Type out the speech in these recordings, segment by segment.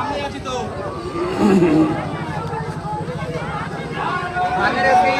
আমি আছি তো।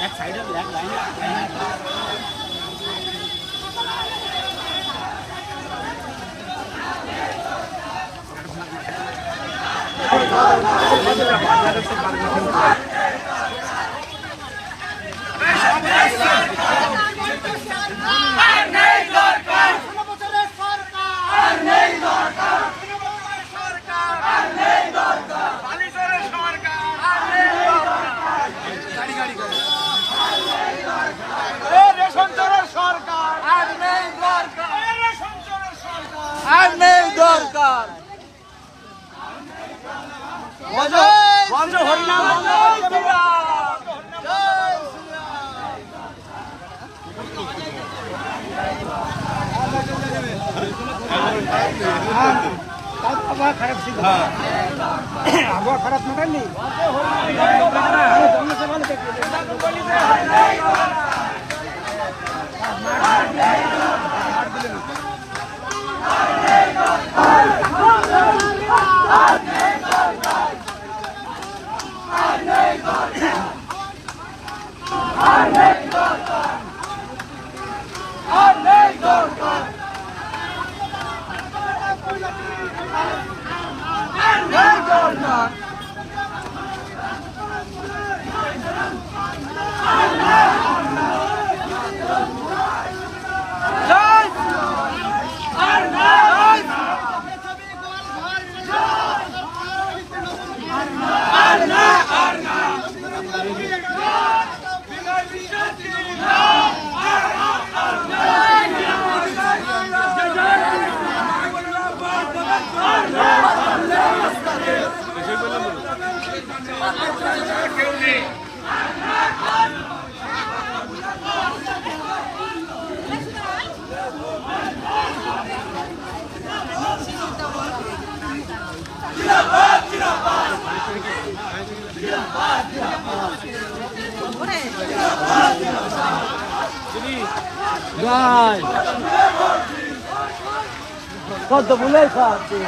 Lát xảy đó, lát lát lát. Hãy আবহাওয়া খারাপ ছিল আবহাওয়া খারাপ না ভাই কত ভুলে খাচ্ছি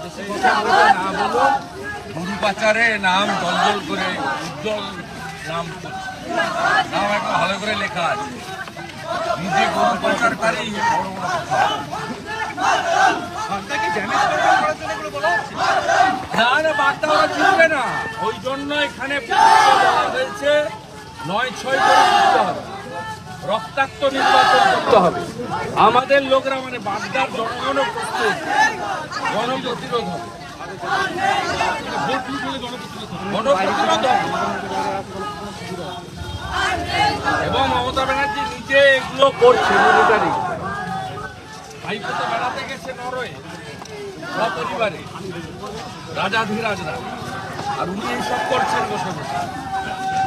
বলো গুরু পাচারে নাম দলদল করে, উজ্জ্বল নাম নাম একটা ভালো করে লেখা আছে। নিজে গরু বড় কথা। না ওই জন্য এখানে হয়েছে। নয়, ছয় করে হবে। রক্তাক্ত নির্বাচন করতে হবে। আমাদের লোকরা মানে বাগদার জনগণ প্রস্তুত। গণপ্রতিরোধ এবং মমতা ব্যানার্জি নিজে এগুলো করছে। মিলিটারি ভাইপোতে বেড়াতে গেছে নরওয়ে সপরিবারে। রাজাধিরাজরা আর উনি এইসব করছেন বসে বসে।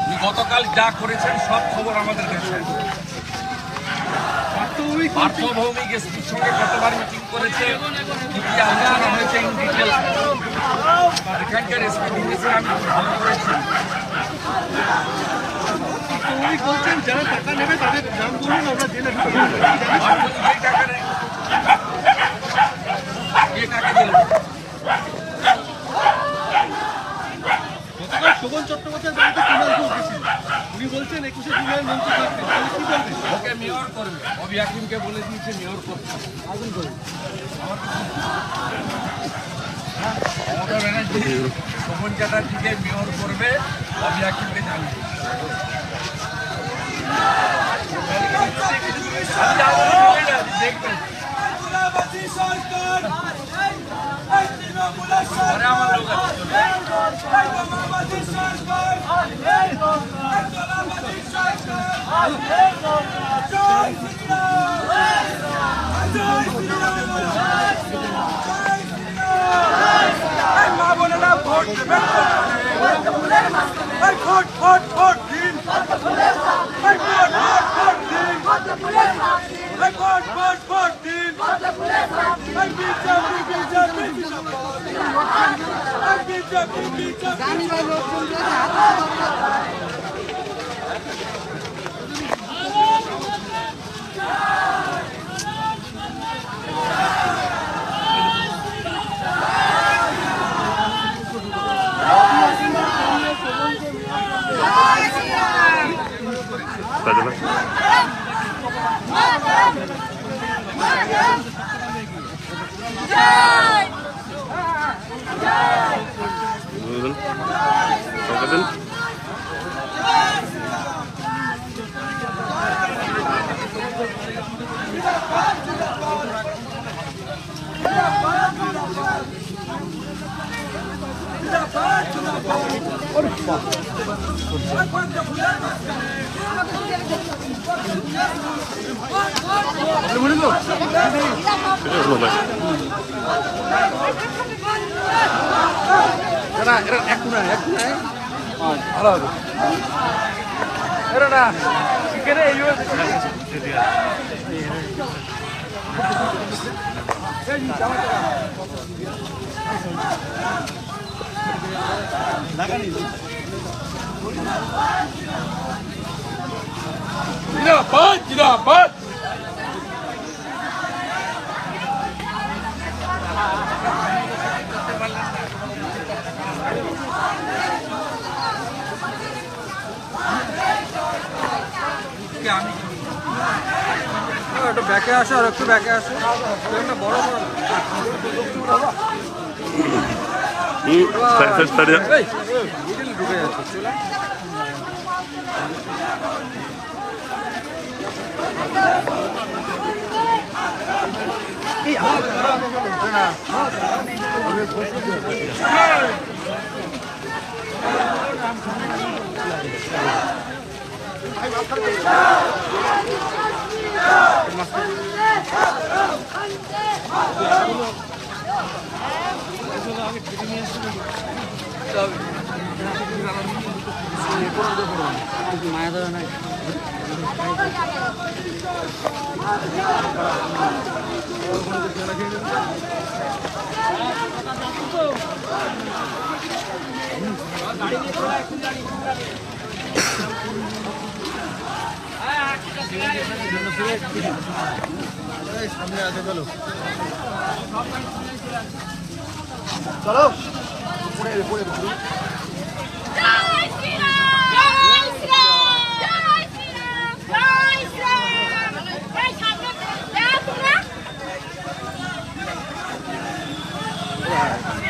উনি গতকাল যা করেছেন সব খবর আমাদের কাছে। আছে। পার্থভৌমিক এসপির সঙ্গে কতবার মিটিং করেছে। কি কি আলোচনা হয়েছে ইন ডিটেল এখানকার এসপি ডিটেলসে আমি ভালো করেছি। উনি বলছেন যারা টাকা নেবে তাদের দাম বলুন আমরা এই টাকা নেই কে টাকা দিল গতকাল শোভন চট্টোপাধ্যায় বাড়িতে কুণাল ঘোষ গেছিল উনি বলছেন একুশে জুলাই মন্ত্রী থাকবেন তাহলে কি বলবেন? ওকে মেয়র করবে। অবি হাকিমকে বলে দিয়েছে মেয়র করতে আগুন করবে মমতা ব্যানার্জি শোভন চ্যাটার্জিকে মেয়র করবে অবি হাকিমকে জানিয়ে। ভোট ভোট ভোট দিন ভোট ভোট ভোট দিন BJP BJP BJP BJP BJP Yeah. ভালো হবে না এই জিন্দাবাদ জিন্দাবাদ একটু ব্যাকে আসো আর একটু ব্যাকে আসো। একটা বড় বড়। যাচ্ছে মায়া ধরে না গাড়ি নিয়ে সামনে আছে চলো। জয় শ্রীরাম জয় শ্রীরাম জয় শ্রীরাম জয় শ্রীরাম এই সামনে দেখ তোরা এটা আমি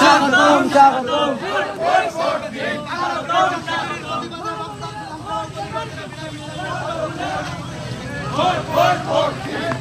স্বাগতম স্বাগতম vote vote vote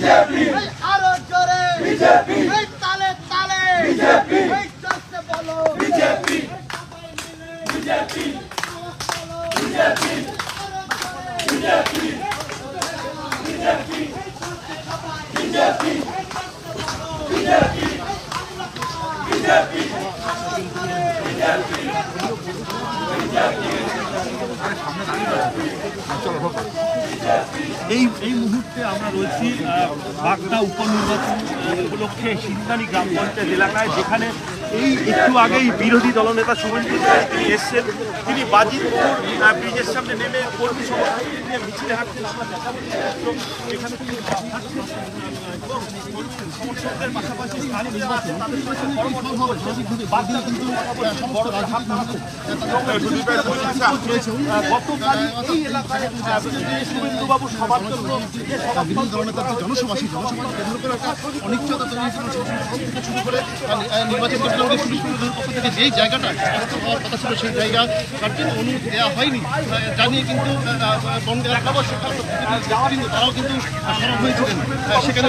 de abril. এলাকায় যেখানে এই একটু আগেই বিরোধী দলনেতা শুভেন্দু এসছেন। তিনি বাজিতপুর ব্রিজের সামনে নেমে কর্মী সমর্থন মিছিলে হাঁটছেন। আমরা দেখা। এখানে কিন্তু এই বিভিন্ন ধরনের তার থেকে যেই জায়গাটা হওয়ার কথা ছিল সেই জায়গা তার জন্য অনুমতি দেওয়া হয়নি জানিয়ে কিন্তু আহ, এলাকাবাসী তারাও কিন্তু সরব হয়েছিলেন সেখানে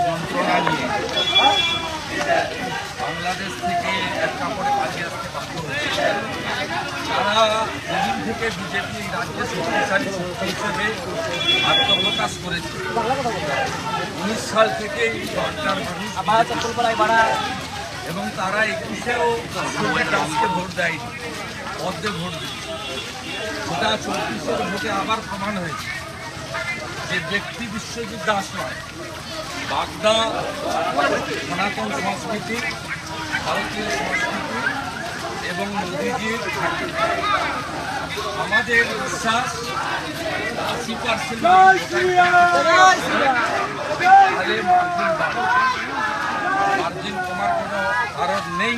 যন্ত্রণা নিয়ে বাংলাদেশ থেকে এক কাপড়ে তারা যেদিন থেকে বিজেপি রাজ্যে শক্তিশালী শক্তি হিসেবে আত্মপ্রকাশ করেছে উনিশ সাল থেকে এবং তারা একুশেও দাসকে ভোট দেয়নি, পদ্মে ভোট দিয়েছে সেটা চব্বিশের ভোটে আবার প্রমাণ হয়েছে যে ব্যক্তি বিশ্বজিৎ দাস নয়। বাগদা সনাতন সংস্কৃতি ভারতীয় সংস্কৃতি এবং মোদীজির আমাদের বিশ্বাস আশি পার্সেন্ট মার্জিন মার্জিন কমার কোনো কারণ নেই?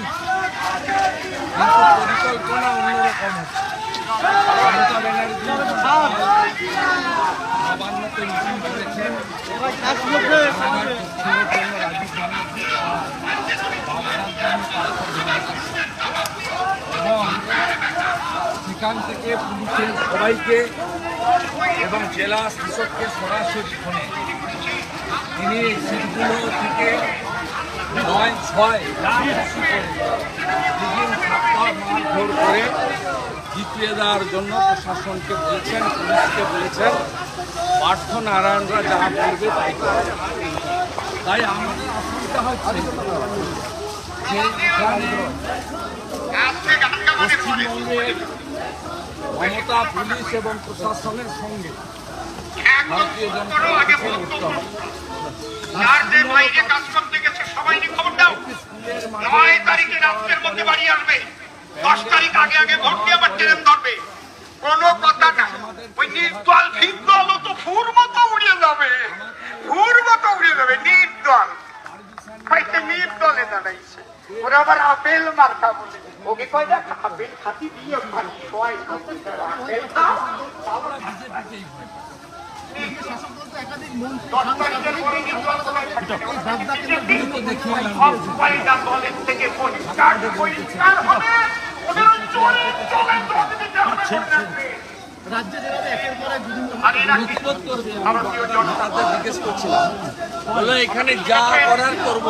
কিন্তু পরিকল্পনা অন্যরকম হচ্ছে। সেখান থেকে পুলিশের সবাইকে এবং জেলা শাসককে সরাসরি ফোনে। তিনি এই সিটগুলো থেকে নয় ছয় বেশি করে দুদিন সপ্তাহ মারধর করে জিতিয়ে দেওয়ার জন্য প্রশাসনকে বলেছেন পুলিশকে বলেছেন পার্থ নারায়ণরা যা করবে তাই। তাই আমাদের অসুবিধা হচ্ছে পশ্চিমবঙ্গের মমতা পুলিশ এবং প্রশাসনের সঙ্গে ভারতীয় জনতা দাও। নয় তারিখে রাত্রের মধ্যে বাড়ি আসবে। দশ তারিখ আগে আগে ভোট দিয়ে আবার ট্রেন ধরবে। কোনো কথা না ওই নির্দল নির্দল তো ফুর মতো উড়িয়ে যাবে। ফুর মতো উড়িয়ে যাবে নির্দল। হয়তো নির্দলে দাঁড়াইছে। ওরা আবার আপেল মার্কা বলে। ওকে কয় দেখ আপেল খাতি দিয়ে খাতি আপেল দলের থেকে পরিষ্কার পরিষ্কার হবে। তাদের জিজ্ঞেস এখানে যা করার করব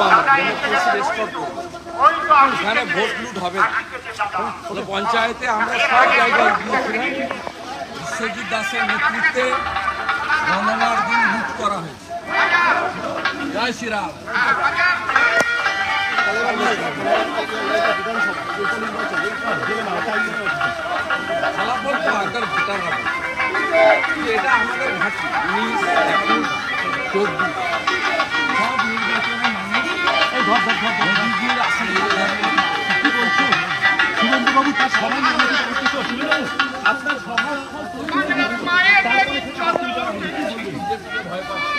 এখানে ভোট লুট হবে। পঞ্চায়েতে আমরা সব জায়গায় গিয়েছিলাম বিশ্বজিৎ দাসের নেতৃত্বে গণনার দিন লুট করা হয়েছে জয় শ্রীরাম ফলাফল তো আগের ভোটাররা বলছে। কিন্তু এটা আমাদের ঘাঁটি উনিশ একুশ চব্বিশ সব নির্বাচনে মানুষ মোদিজির আশীর্বাদ কি বলছো শুভেন্দুবাবু তার সবাই আমাদের করতে তো শুভেন্দুবাবু আপনার বিজেপিকে ভয় পাচ্ছে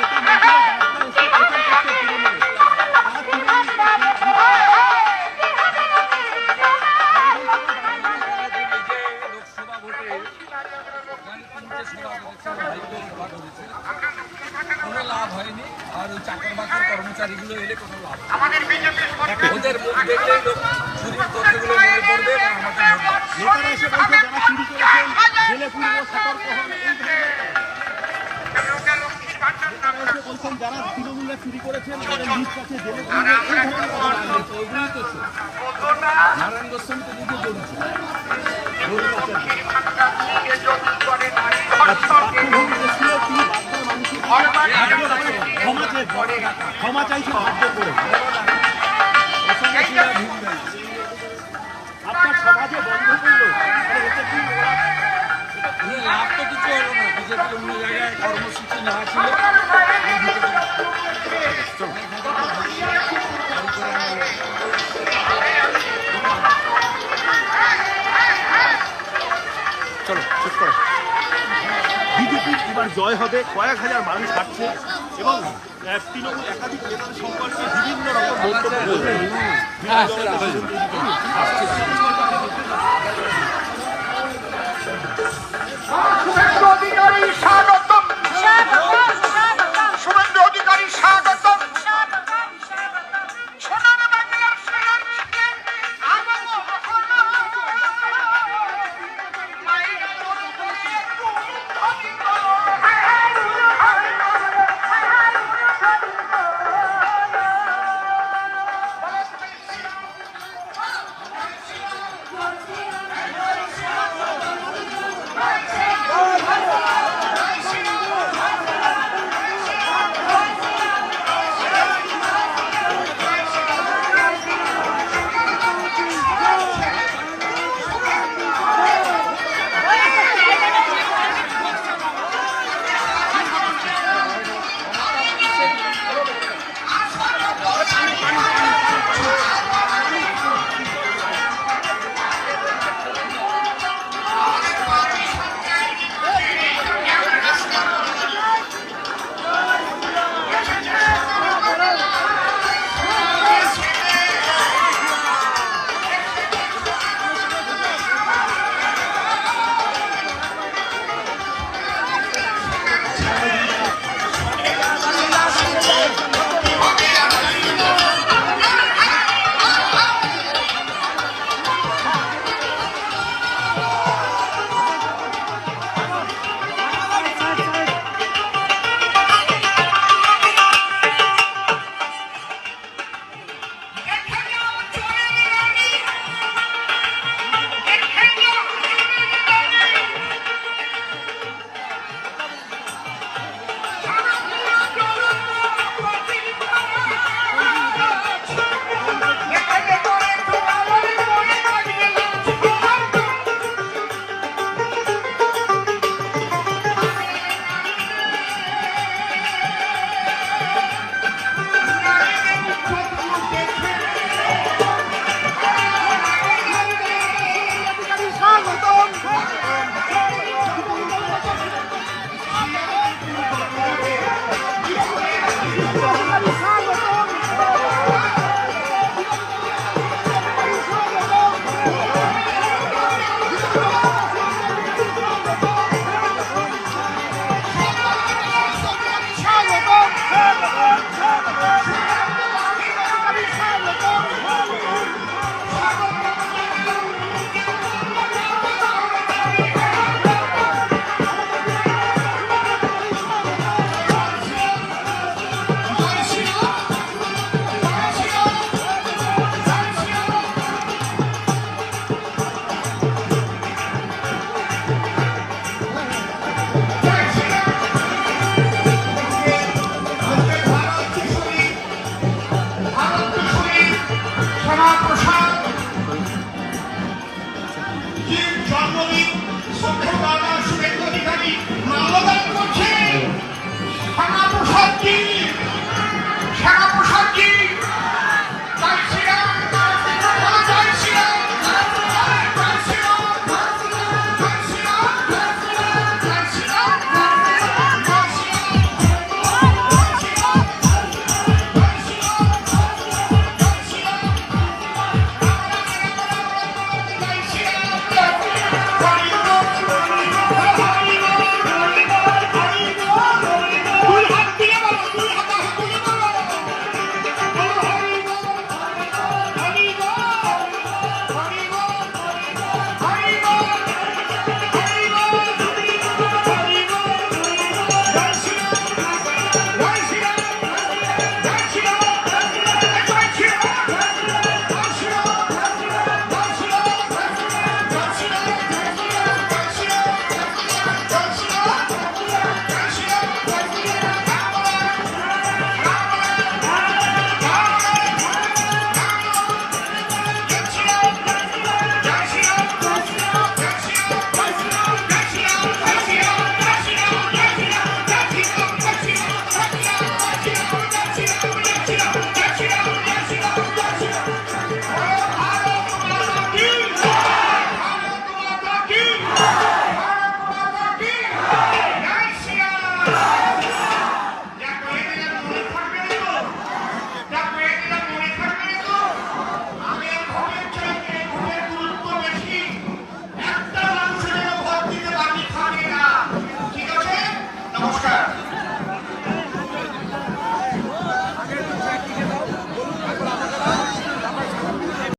কর্মচারীগুলো এলে কোনো লাভ ওদের মুখ দেখলেই লোক চুরির কথাগুলো মনে পড়বে এবং আমাদের নেতারা এসে বলছে যারা চুরি করেছেন জেলে পুরব সতর্ক হন এই ধরনের লক্ষ্মীর ভান্ডার নাম এসে বলছেন যারা তৃণমূলে চুরি করেছেন তাদের লিস্ট আছে জেলে পুরব এই ধরনের কথা বলা। তো ওগুলোই তো সে। নারায়ণ গোস্বামী তো নিজে জড়িত। ক্ষমা চাইছেন, বাধ্য করে। আপনার সমাজে বন্ধ করল লাভ তো কিছু হলো না। বিজেপি অন্য জায়গায় কর্মসূচি নেওয়া ছিল। এবার জয় হবে। কয়েক হাজার মানুষ হাঁটছে এবং তৃণমূল একাধিক নেতার সম্পর্কে বিভিন্ন রকম মন্তব্য